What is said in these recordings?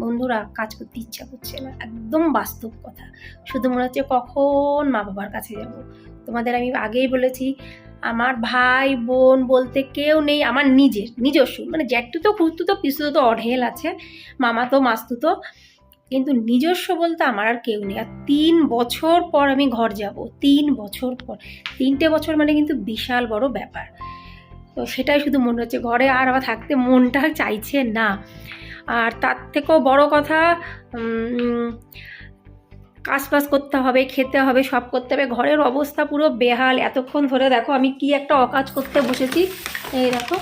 বন্ধুরা কাজ করতে ইচ্ছা করছে না, একদম বাস্তব কথা। শুধু মনে হচ্ছে কখন মা বাবার কাছে যাব। তোমাদের আমি আগেই বলেছি, আমার ভাই, বোন বলতে কেউ নেই, আমার নিজের, নিজস্ব। মানে জ্যাঠু তো খুঁজতু তো পিস্তু তো অঢেল আছে, মামা তো, মাস্তু তো। কিন্তু নিজস্ব বলতে আমার আর কেউ নেই। আর তিন বছর পর আমি ঘর যাব, তিন বছর পর। তিনটে বছর মানে কিন্তু বিশাল বড় ব্যাপার। তো সেটাই শুধু মনে হচ্ছে, ঘরে আর আবার থাকতে মনটা চাইছে না। আর তার থেকেও বড় কথা কাজ বাজ করতে হবে, খেতে হবে, সব করতে হবে। ঘরের অবস্থা পুরো বেহাল। এতক্ষণ ধরে দেখো আমি কি একটা অকাজ করতে বসেছি। এই দেখো।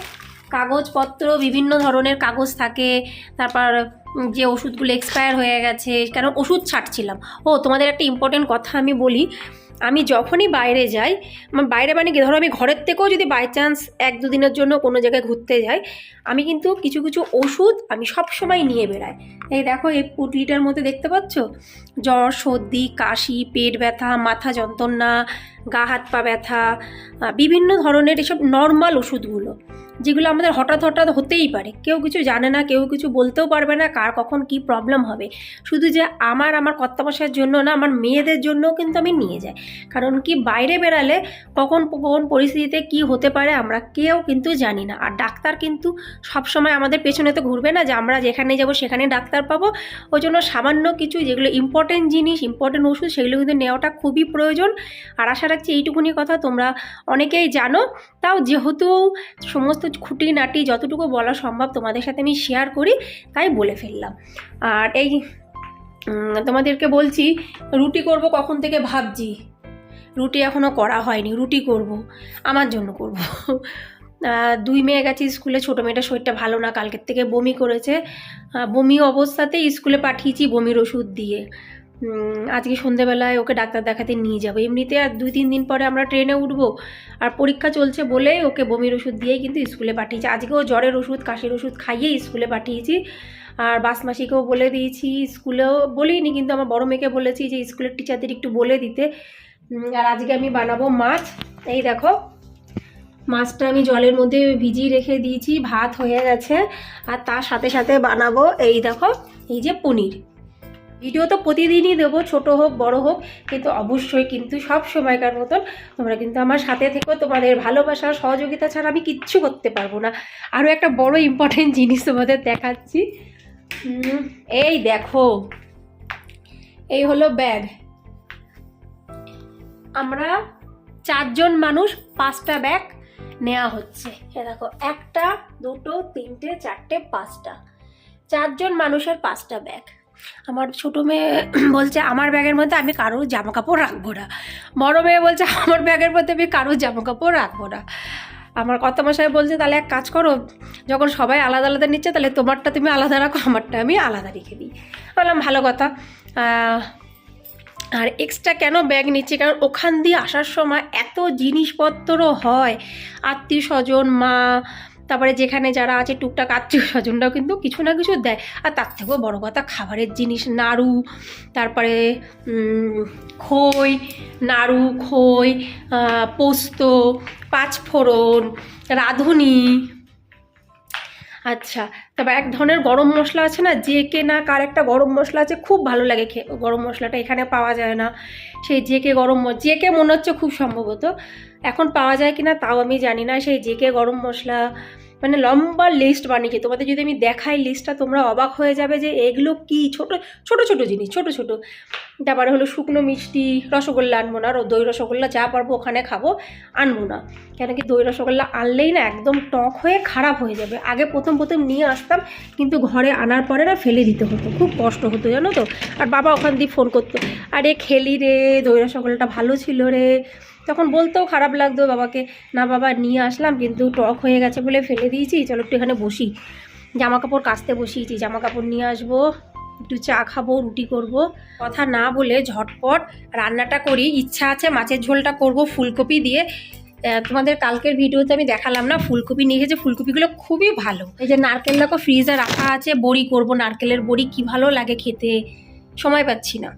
কাগজপত্র, বিভিন্ন ধরনের কাগজ থাকে। তারপর যে ওষুধগুলো এক্সপায়ার হয়ে গেছে, কারণ ওষুধ ছাড়ছিলাম। ও, তোমাদের একটা ইম্পর্টেন্ট কথা আমি বলি। আমি যখনই বাইরে যাই, আমার বাইরে মানে কি, ধরো আমি ঘরের থেকেও যদি বাই চান্স এক দুদিনের জন্য কোনো জায়গায় ঘুরতে যাই, আমি কিন্তু কিছু কিছু ওষুধ আমি সব সময় নিয়ে বেড়াই। এই দেখো, এই পুটলিটার মধ্যে দেখতে পাচ্ছ? জ্বর, সর্দি, কাশি, পেট ব্যথা, মাথা যন্ত্রণা, গা, হাত পা ব্যথা বিভিন্ন ধরনের এসব নর্মাল ওষুধগুলো। যেগুলো আমাদের হঠাৎ হঠাৎ হতেই পারে। কেউ কিছু জানে না, কেউ কিছু বলতেও পারবে না কার কখন কি প্রবলেম হবে। শুধু যে আমার আমার কর্তামশার জন্য না, আমার মেয়েদের জন্যও কিন্তু আমি নিয়ে যাই। কারণ কি বাইরে বেরালে কখন কোন পরিস্থিতিতে কি হতে পারে আমরা কেউ কিন্তু জানি না। আর ডাক্তার কিন্তু সবসময় আমাদের পেছনে তো ঘুরবে না যে আমরা যেখানে যাব সেখানে ডাক্তার পাবো। ওই জন্য সামান্য কিছু যেগুলো ইম্পর্টেন্ট জিনিস ইম্পর্টেন্ট ওষুধ সেগুলো কিন্তু নেওয়াটা খুবই প্রয়োজন। আর আশা রাখছি এইটুকুনি কথা তোমরা অনেকেই জানো। তাও যেহেতু সমস্ত খুঁটিনাটি, যতটুকু বলা সম্ভব তোমাদের সাথে আমি শেয়ার করি, তাই বলে ফেললাম। আর এই তোমাদেরকে বলছি, রুটি করব কখন থেকে ভাবছি? রুটি এখনও করা হয়নি, রুটি করব, আমার জন্য করব। দুই মেয়ে গেছে স্কুলে, ছোটো মেয়েটা শরীরটা ভালো না, কালকের থেকে বমি করেছে। বমি অবস্থাতেই স্কুলে পাঠিয়েছি বমির ওষুধ দিয়ে। আজকে সন্ধেবেলায় ওকে ডাক্তার দেখাতে নিয়ে যাব। এমনিতে আর দুই তিন দিন পরে আমরা ট্রেনে উঠবো। আর পরীক্ষা চলছে বলেই ওকে বমির ওষুধ দিয়েই কিন্তু স্কুলে পাঠিয়েছি। আজকেও জ্বরের ওষুধ, কাশির ওষুধ খাইয়েই স্কুলে পাঠিয়েছি। আর বাসমাসিকেও বলে দিয়েছি, স্কুলেও বলিনি, কিন্তু আমার বড় মেয়েকে বলেছি যে স্কুলের টিচারদের একটু বলে দিতে। আর আজকে আমি বানাবো মাছ। এই দেখো, মাছটা আমি জলের মধ্যে ভিজিয়ে রেখে দিয়েছি, ভাত হয়ে গেছে। আর তার সাথে সাথে বানাবো এই দেখো, এই যে পনির। ভিডিও তো প্রতিদিনই দেবো, ছোট হোক, বড় হোক, কিন্তু অবশ্যই কিন্তু সব সময়কার মতন তোমরা কিন্তু আমার সাথে থেকেও তোমাদের ভালোবাসা, সহযোগিতা ছাড়া আমি কিচ্ছু করতে পারব না। আরও একটা বড় ইম্পর্টেন্ট জিনিস তোমাদের দেখাচ্ছি। এই দেখো, এই হলো ব্যাগ আমরা চারজন মানুষ পাঁচটা ব্যাগ নেওয়া হচ্ছে। এ দেখো, একটা, দুটো, তিনটে, চারটে, পাঁচটা। চারজন মানুষের পাঁচটা ব্যাগ আমার ছোটো মেয়ে বলছে, আমার ব্যাগের মধ্যে আমি কারোর জামা কাপড় রাখব না। বড় মেয়ে বলছে, আমার ব্যাগের মধ্যে আমি কারোর জামা কাপড় রাখব না। আমার কত মশাই বলছে, তাহলে এক কাজ করো, যখন সবাই আলাদা আলাদা নিচ্ছে, তাহলে তোমারটা তুমি আলাদা রাখো, আমারটা আমি আলাদা রেখে দিই। বললাম, ভালো কথা। আর এক্সট্রা কেন ব্যাগ নিচ্ছে? কারণ ওখান দিয়ে আসার সময় এত জিনিসপত্র হয়। আত্মীয় স্বজন মা তারপরে যেখানে যারা আছে টুকটাক আত্মীয় স্বজনরাও কিন্তু কিছু না কিছু দেয়। আর তার থেকেও বড়ো কথা, খাবারের জিনিস, নাড়ু, তারপরে খই, নাড়ু, খই পোস্ত, পাঁচফোড়ন, রাঁধুনি আচ্ছা তবে এক ধরনের গরম মশলা আছে না? যে কে না কার একটা গরম মশলা আছে, খুব ভালো লাগে খেয়ে গরম মশলাটা এখানে পাওয়া যায় না। সেই যে কে গরম যে কে মনে হচ্ছে খুব সম্ভবত। এখন পাওয়া যায় কি না তাও আমি জানি না। সেই যে কে গরম মশলা মানে লম্বা লিস্ট বানিয়েছে তোমাদের যদি আমি দেখাই লিস্টটা তোমরা অবাক হয়ে যাবে যে এগুলো কি? ছোট ছোট ছোট জিনিস, ছোট ছোট। তারপরে হলো শুকনো মিষ্টি, রসগোল্লা আনব না আর দই রসগোল্লা যা পারব ওখানে খাব, আনব না। কেন কি দই রসগোল্লা আনলেই না একদম টক হয়ে খারাপ হয়ে যাবে। আগে প্রথম প্রথম নিয়ে আসতাম, কিন্তু ঘরে আনার পরে না ফেলে দিতে হতো, খুব কষ্ট হতো, জানো তো? আর বাবা ওখান দিয়ে ফোন করতো, আরে খেলি রে, দই রসগোল্লাটা ভালো ছিল রে। তখন বলতেও খারাপ লাগতো বাবাকে, না বাবা, নিয়ে আসলাম কিন্তু টক হয়ে গেছে বলে ফেলে দিয়েছি, চলো একটু এখানে বসি। জামা কাপড় কাচতে বসিয়েছি জামা কাপড় নিয়ে আসব, একটু চা খাব, রুটি করব। কথা না বলে ঝটপট রান্নাটা করি, ইচ্ছা আছে মাছের ঝোলটা করব, ফুলকপি দিয়ে। তোমাদের কালকের ভিডিওতে আমি দেখালাম না, ফুলকপি নিয়ে গেছে ফুলকপিগুলো খুবই ভালো। এই যে নারকেল দেখো ফ্রিজে রাখা আছে, বড়ি করব, নারকেলের বড়ি কি ভালো লাগে খেতে, সময় পাচ্ছি না।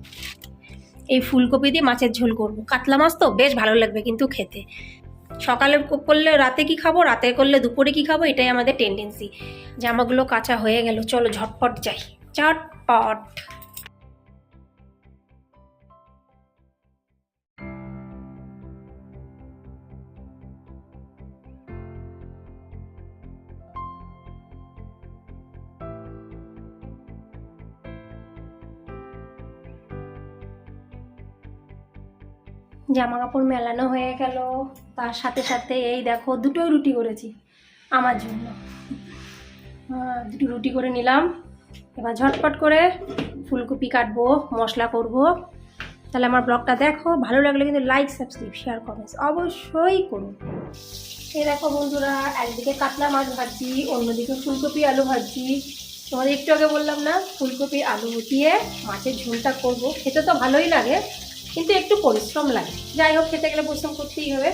এই ফুলকপি দিয়ে মাছের ঝোল করব। কাতলা মাছ তো বেশ ভালো লাগবে কিন্তু খেতে। সকালে করলে রাতে কি খাব? রাতে করলে দুপুরে কি খাব? এটাই আমাদের টেন্ডেন্সি জামাগুলো কাঁচা হয়ে গেল। চলো ঝটপট যাই। ঝটপট জামা কাপড় মেলানো হয়ে গেল। তার সাথে সাথে এই দেখো দুটোই রুটি করেছি আমার জন্য। দুটো রুটি করে নিলাম। এবার ঝটপট করে ফুলকপি কাটবো, মশলা করব। তাহলে আমার ব্লগটা দেখো, ভালো লাগলে কিন্তু লাইক সাবস্ক্রাইব শেয়ার কমেন্টস অবশ্যই করুন এই দেখো বন্ধুরা, একদিকে কাতলা মাছ ভাজছি, অন্যদিকে ফুলকপি আলু ভাজছি। তোমাদের একটু আগে বললাম না, ফুলকপি আলু দিয়ে মাছের ঝোলটা করব। খেতে তো ভালোই লাগে। কিন্তু একটু পরিশ্রম লাগে। যাই হোক খেতে গেলে পরিশ্রম করতেই হবে।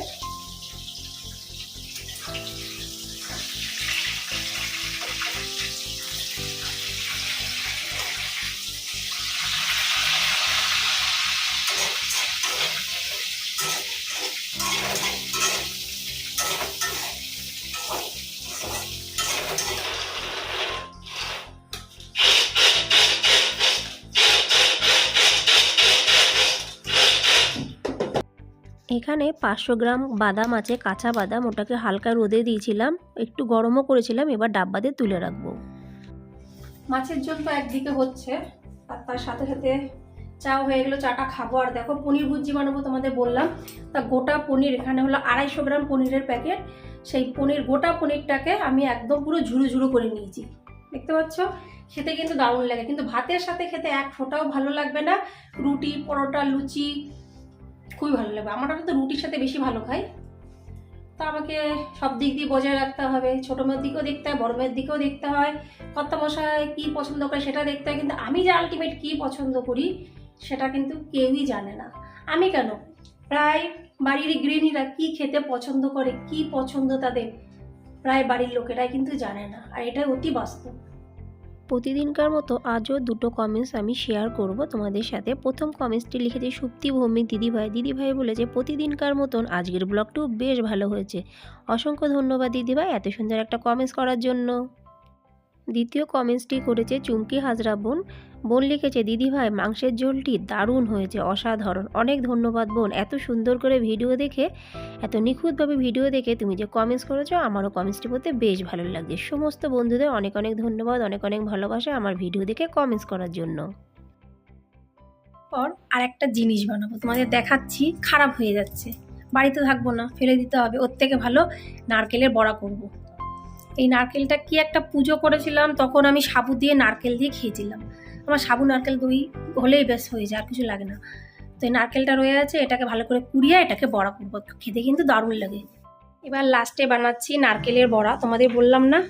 এখানে পাঁচশো গ্রাম বাদাম আছে, কাঁচা বাদাম, ওটাকে হালকা রোদে দিয়েছিলাম, একটু গরমও করেছিলাম, এবার ডাব্বাতে তুলে রাখব। মাছের ঝোল তো একদিকে হচ্ছে, আর তার সাথে সাথে চাও হয়ে গেলো, চাটা খাব। আর দেখো, পনির ভুজি বানাবো তোমাদের বললাম। তা গোটা পনির, এখানে হলো আড়াইশো গ্রাম পনিরের প্যাকেট। সেই পনির, গোটা পনিরটাকে আমি একদম পুরো ঝুড়ো ঝুড়ো করে নিয়েছি। দেখতে পাচ্ছ? খেতে কিন্তু দারুণ লাগে। কিন্তু ভাতের সাথে খেতে এক ফোঁটাও ভালো লাগবে না। রুটি, পরোটা, লুচি খুবই ভালো লাগবে। আমার তো রুটির সাথে বেশি ভালো খাই। তা আমাকে সব দিক দিয়ে বজায় রাখতে হবে। ছোটো মেয়ের দিকেও দেখতে হয়, বড় মেয়ের দিকেও দেখতে হয়। কর্তা মশাই কী পছন্দ করে সেটা দেখতে হয়। কিন্তু আমি যে আলটিমেট কী পছন্দ করি, সেটা কিন্তু কেউই জানে না। আমি কেন? প্রায় বাড়ির গৃহিণীরা কি খেতে পছন্দ করে, কি পছন্দ তাদের, প্রায় বাড়ির লোকেরাই কিন্তু জানে না। আর এটা অতি বাস্তব। প্রতিদিনকার মতো আজও দুটো কমেন্টস আমি শেয়ার করব তোমাদের সাথে। প্রথম কমেন্টসটি লিখেছে, সুপ্তি ভৌমিক দিদিভাই। দিদিভাই বলেছে, প্রতিদিনকার মতন আজকের ব্লগটিও বেশ ভালো হয়েছে। অসংখ্য ধন্যবাদ দিদিভাই এত সুন্দর একটা কমেন্টস করার জন্য। দ্বিতীয় কমেন্টসটি করেছে, চুমকি হাজরা বোন। বোন লিখেছে দিদিভাই মাংসের ঝোলটি দারুণ হয়েছে, অসাধারণ। অনেক ধন্যবাদ বোন। এত সুন্দর করে ভিডিও দেখে, এত নিখুঁতভাবে ভিডিও দেখে তুমি যে কমেন্টস করেছ, আমারও কমেন্টসটি পড়তে বেশ ভালো লাগছে। সমস্ত বন্ধুদের অনেক অনেক ধন্যবাদ, অনেক অনেক ভালোবাসা আমার ভিডিও দেখে কমেন্টস করার জন্য। পর আর একটা জিনিস বানাবো, তোমাদের দেখাচ্ছি, খারাপ হয়ে যাচ্ছে। বাড়িতে থাকব না, ফেলে দিতে হবে, ওর থেকে ভালো নারকেলের বড়া করব। এই নারকেলটা কি একটা পুজো করেছিলাম, তখন আমি সাবু দিয়ে নারকেল দিয়ে খেয়েছিলাম। আমার সাবু, নারকেল দই হলেই বেশ হয়ে যায়, আর কিছু লাগে না। তো এই নারকেলটা রয়ে আছে এটাকে ভালো করে কুড়িয়ে এটাকে বড়া করব। খেতে কিন্তু দারুণ লাগে। এবার লাস্টে বানাচ্ছি নারকেলের বড়া। তোমাদের বললাম না?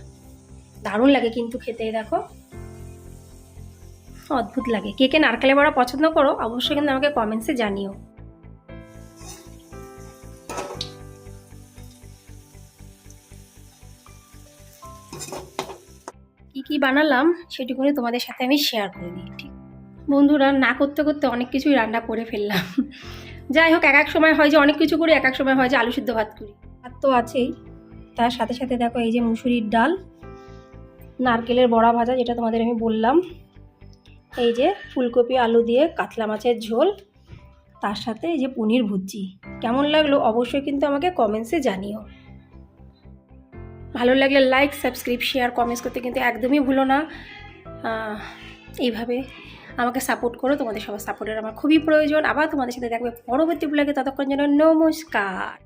দারুণ লাগে কিন্তু খেতে দেখো। অদ্ভুত লাগে। কে কে নারকেলের বড়া পছন্দ করো, অবশ্যই কিন্তু আমাকে কমেন্টসে জানিও। কি বানালাম সেটুকুনি তোমাদের সাথে আমি শেয়ার করে দিই, ঠিক? বন্ধুরা, না করতে করতে অনেক কিছুই রান্না করে ফেললাম। যাই হোক, এক এক সময় হয় যে অনেক কিছু করি, এক এক সময় হয় যে আলু সিদ্ধ ভাত করি। ভাত তো আছেই। তার সাথে সাথে দেখো এই যে মুসুরির ডাল, নারকেলের বড়া ভাজা যেটা তোমাদের আমি বললাম। এই যে ফুলকপি, আলু দিয়ে কাতলা মাছের ঝোল, তার সাথে এই যে পনির ভুজি কেমন লাগল অবশ্যই কিন্তু আমাকে কমেন্টসে জানিও। ভালো লাগলে লাইক সাবস্ক্রাইব শেয়ার কমেন্টস করতে কিন্তু একদমই ভুলো না। এইভাবে আমাকে সাপোর্ট করো, তোমাদের সবার সাপোর্টের আমার খুবই প্রয়োজন। আবার তোমাদের সাথে দেখবে পরবর্তী ব্লগে ততক্ষণ যেন নমস্কার।